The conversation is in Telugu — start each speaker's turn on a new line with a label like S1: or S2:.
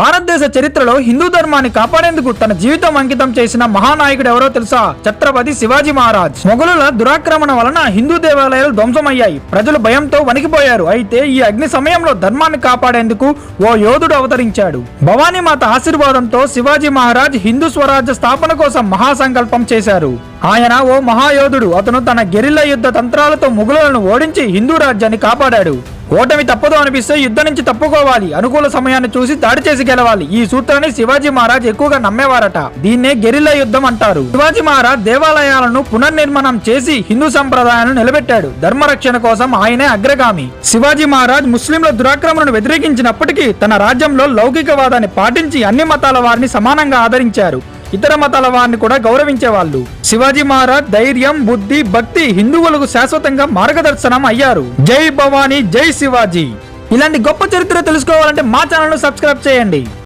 S1: భారతదేశ చరిత్రలో హిందూ ధర్మాన్ని కాపాడేందుకు తన జీవితం అంకితం చేసిన మహానాయకుడు ఎవరో తెలుసా? ఛత్రపతి శివాజీ మహారాజ్. మొఘలుల దురాక్రమణ వలన హిందూ దేవాలయాలు ధ్వంసమయ్యాయి. ప్రజలు భయంతో వణికిపోయారు. అయితే ఈ అగ్ని సమయంలో ధర్మాన్ని కాపాడేందుకు ఓ యోధుడు అవతరించాడు. భవానీ మాత ఆశీర్వాదంతో శివాజీ మహారాజ్ హిందూ స్వరాజ్య స్థాపన కోసం మహాసంకల్పం చేశారు. ఆయన ఓ మహాయోధుడు. అతను తన గెరిల్ల యుద్ధ తంత్రాలతో ముగులను ఓడించి హిందూ రాజ్యాన్ని కాపాడాడు. ఓటమి తప్పదు అనిపిస్తే యుద్ధం నుంచి తప్పుకోవాలి. అనుకూల సమయాన్ని చూసి దాడి చేసి గెలవాలి. ఈ సూత్రాన్ని శివాజీ మహారాజ్ ఎక్కువగా నమ్మేవారట. దీన్నే గెరిల్లా యుద్ధం అంటారు. శివాజీ మహారాజ్ దేవాలయాలను పునర్నిర్మాణం చేసి హిందూ సంప్రదాయాలను నిలబెట్టాడు. ధర్మరక్షణ కోసం ఆయనే అగ్రగామి. శివాజీ మహారాజ్ ముస్లింల దురాక్రమణను వ్యతిరేకించినప్పటికీ తన రాజ్యంలో లౌకికవాదాన్ని పాటించి అన్ని మతాల వారిని సమానంగా ఆదరించారు. ఇతర మతాల వారిని కూడా గౌరవించేవాళ్ళు. శివాజీ మహారాజ్ ధైర్యం బుద్ధి భక్తి హిందువులకు శాశ్వతంగా మార్గదర్శనం అయ్యారు. జై భవానీ జై శివాజీ. ఇలాంటి గొప్ప చరిత్ర తెలుసుకోవాలంటే మా ఛానల్ సబ్స్క్రైబ్ చేయండి.